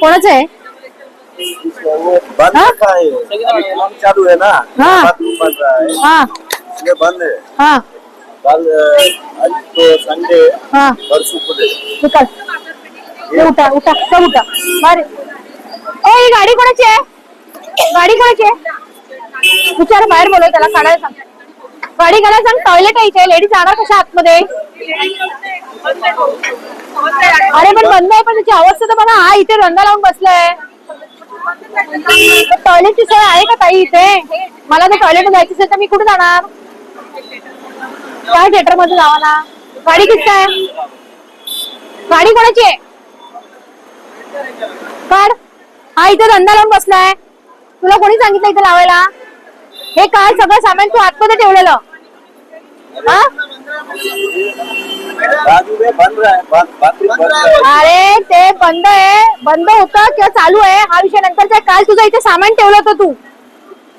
कोणाचं आहे? बंद हाँ? का है अभी काम चालू है ना. हाँ। बाथरूम बन रहा है. हा इसलिए बंद है हा. कल अ, आज तो संडे हा. परसों खुले उतर हे उठा उठा सब उठा. ओ ही गाडी कोणाची आहे? गाडी कोणाची आहे? विचार बाहेर बोलव त्याला काढायला सांग. गाडी काढायला सांग टॉयलेट आहे इथे. लेडीज जाणार कशा आतमध्ये? अरे पण बंद आहे पण त्याची अवस्था तर बघा. हा इथे रंगा लावून बसलाय. टॉयलेटची सोय आहे का ताई इथे? मला जर टॉयलेट जायचं असेल तर मी कुठे जाणार? काय थिएटरमध्ये जावा ना गाडी किती आहे गाडी कोणाची आहे? काढ. हा इथे धंदा लावून बसलाय. तुला कोणी सांगितलं इथे लावायला? हे काय सगळं सामान तू आतमध्ये ठेवलेलं. अरे ते बंद आहे. बंद होतं किंवा चालू आहे हा विषय नंतरचा काल तुझं इथे सामान ठेवलं होतं तू.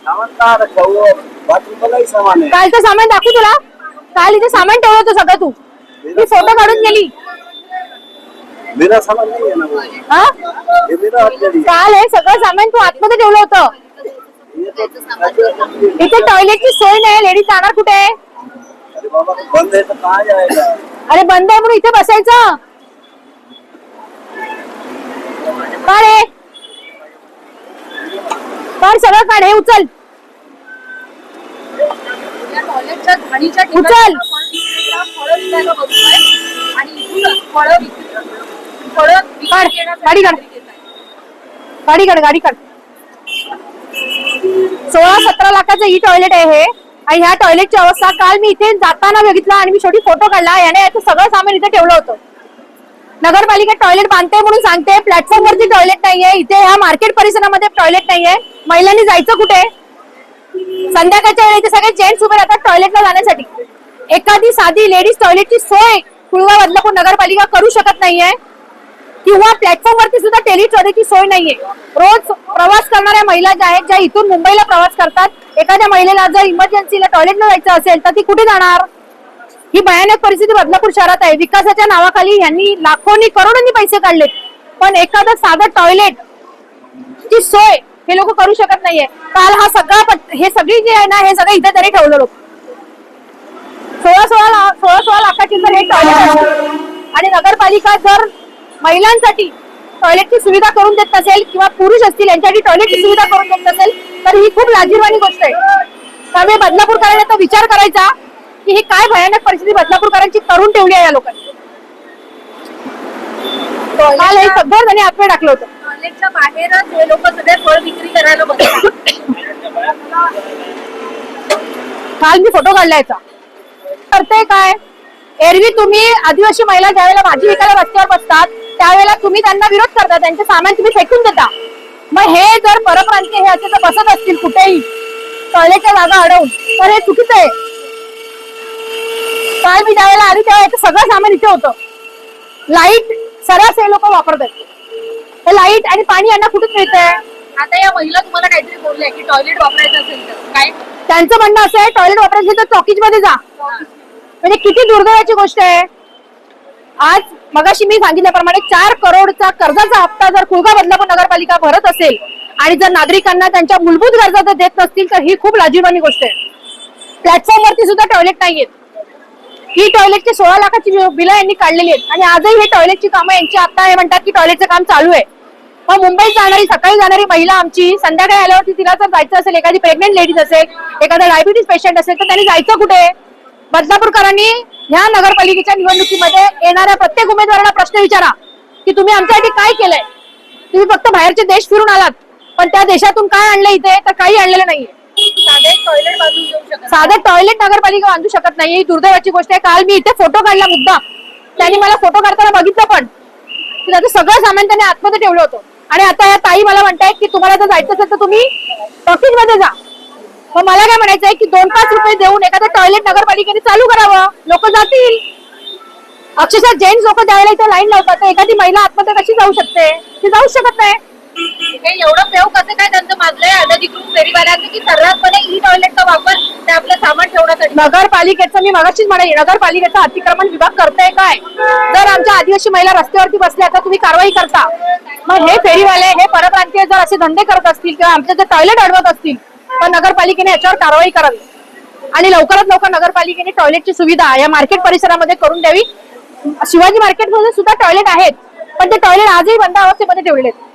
सामान कालचं सामान दाखवू तुला. काल इथे सामान ठेवलं होतं सगळं तू. ती फोटो काढून गेली. काल हे सगळं सामान तू आतमध्ये ठेवलं होतं. इथे टॉयलेटची सोय नाही. लेडीज जाणार कुठे? आहे बंद आहे अरे बंद आहे म्हणून इथे बसायचं काढ हे काढ सगळं काढ हे उचल या टॉयलेटच्या घाणीच्या उचल. फळं विकायला आणि इथूनच फळं फळं विकत काढ. गाडी काढ. घेत आहे. गाडी काढ गाडी काढ सोळा सतरा लाखाचं ही टॉयलेट आहे हे आणि ह्या टॉयलेटची अवस्था काल मी इथे जाताना बघितला आणि मी शेवटी फोटो काढला. याने याचं सगळं सामान इथे ठेवलं होतं. नगरपालिका टॉयलेट बांधते म्हणून सांगते प्लॅटफॉर्म वरती टॉयलेट नाहीये इथे ह्या मार्केट परिसरामध्ये टॉयलेट नाहीये. महिलांनी जायचं कुठे? संध्याकाळच्या वेळी इथे सगळे जेंट्स उभे राहतात टॉयलेटला जाण्यासाठी. एखादी साधी लेडीज टॉयलेटची सोय कुळवा बदलापूर नगरपालिका करू शकत नाहीये. किंवा प्लॅटफॉर्म वरती सुद्धा टेली सोय नाहीये. रोज प्रवास करणाऱ्या महिला ज्या आहेत ज्या इथून मुंबईला प्रवास करतात एखाद्या महिलेला जर इमर्जन्सीला टॉयलेटला जायचं असेल तर ती कुठे जाणार? ही भयानक परिस्थिती बदलापूर शहरात आहे. विकासाच्या नावाखाली यांनी लाखोनी करोडोंनी पैसे काढलेत. पण एखादं साधं टॉयलेट ची सोय हे लोक करू शकत नाहीये. काल हा सगळा पट- हे सगळी जे आहे ना हे सगळं इथे तरी ठेवलं लोक सोळा सोळा सोळा सोळा लाखाची जर हे टॉयलेट आणि नगरपालिका जर महिलांसाठी टॉयलेटची सुविधा करून देत नसेल किंवा पुरुष असतील यांच्यासाठी टॉयलेटची सुविधा करून देत नसेल तर ही खूप लाजीरवाणी गोष्ट आहे. त्यामुळे बदलापूरकरांनी आता विचार करायचा की ही काय भयानक परिस्थिती बदलापूरकरांची करून ठेवली आहे या लोकांनी काल हे सगळं त्यांनी आतमध्ये टाकलं होतं. टॉयलेटच्या बाहेरच हे लोक सगळे फळ विक्री करायला काल मी फोटो काढला याचा. करते काय एरवी तुम्ही आदिवासी महिला ज्यावेळेला भाजी विकायला रस्त्यावर बसतात त्यावेळेला तुम्ही त्यांना विरोध करता त्यांचे सामान तुम्ही फेकून देता. मग हे जर परप्रांतीय हे असे जर बसत असतील कुठेही टॉयलेटच्या जागा अडवून तर हे चुकीचं आहे. काल मी ज्यावेळेला आली तेव्हा याचं सगळं सामान इथे होतं. लाइट सर्रास हे लोक वापरतात. हे लाइट आणि पाणी यांना कुठून मिळतंय? आता या महिला तुम्हाला काहीतरी बोलल्या की टॉयलेट वापरायचं असेल तर. काय? त्यांचं म्हणणं असं आहे टॉयलेट वापरायचं तर टॉकीजमध्ये जा म्हणजे किती दुर्दैवाची गोष्ट आहे. आज मगाशी मी सांगितल्याप्रमाणे चार करोडचा कर्जाचा हप्ता जर कुळगा बदलापूर नगरपालिका भरत असेल आणि जर नागरिकांना त्यांच्या मूलभूत गरजा जर देत नसतील तर ही खूप लाजीवानी गोष्ट आहे. प्लॅटफॉर्म वरती सुद्धा टॉयलेट नाहीयेत. ही टॉयलेटची सोळा लाखाची बिलं यांनी काढलेली आहेत. आणि आजही हे टॉयलेटची कामं यांची आता हे म्हणतात की टॉयलेटचं काम चालू आहे. मग मुंबईत जाणारी सकाळी जाणारी महिला आमची संध्याकाळी आल्यावरती तिला जर जायचं असेल एखादी प्रेग्नेंट लेडीज असेल एखादा डायबिटीज पेशंट असेल तर त्यांनी जायचं कुठे? बदलापूरकरांनी ह्या नगरपालिकेच्या निवडणुकीमध्ये येणाऱ्या प्रत्येक उमेदवाराला प्रश्न विचारा की तुम्ही आमच्यासाठी काय केलंय? तुम्ही फक्त बाहेरचे देश फिरून आलात पण त्या देशातून काय आणलं इथे तर काही आणलेलं नाहीये. साधे टॉयलेट नगरपालिका बांधू शकत नाही ही दुर्दैवाची गोष्ट आहे. काल मी इथे फोटो काढला मुद्दा. त्यांनी मला फोटो काढताना बघितलं पण. त्याचं सगळं सामान त्यांनी आतमध्ये ठेवलं होतं. आणि आता या ताई मला म्हणतायत की तुम्हाला जर जायचं असेल तर तुम्ही टॉकीजमध्ये जा. मग मला काय म्हणायचं आहे की दोन पाच रुपये देऊन एखादं टॉयलेट नगरपालिकेने चालू करावं. लोक जातील. अक्षरशः जेंट्स लोक ज्यावेळेला इथे लाईन लावतात. एखादी महिला आतमध्ये कशी जाऊ शकते? ती जाऊ शकत नाही. हे एवढं पेव कसं काय त्यांचं माजलंय अनधिकृत फेरीवाल्यांचं की सर्रासपणे ई टॉयलेटचा वापर ते आपलं सामान ठेवण्यासाठी. नगरपालिकेचं मी मगाशीच म्हणाली नगरपालिकेचा अतिक्रमण विभाग करतोय काय? जर आमच्या आदिवासी महिला रस्त्यावरती बसल्या तर तुम्ही कारवाई करता. मग हे फेरीवाले हे परप्रांतीय जर असे धंदे करत असतील किंवा आमचे जर टॉयलेट अडवत असतील तर नगरपालिकेने याच्यावर कारवाई करावी. आणि लवकरात लवकर नगरपालिकेने टॉयलेटची सुविधा या मार्केट परिसरामध्ये करून द्यावी. शिवाजी मार्केटमध्ये सुद्धा टॉयलेट आहेत पण ते टॉयलेट आजही बंद अवस्थेमध्ये ठेवलेले आहेत.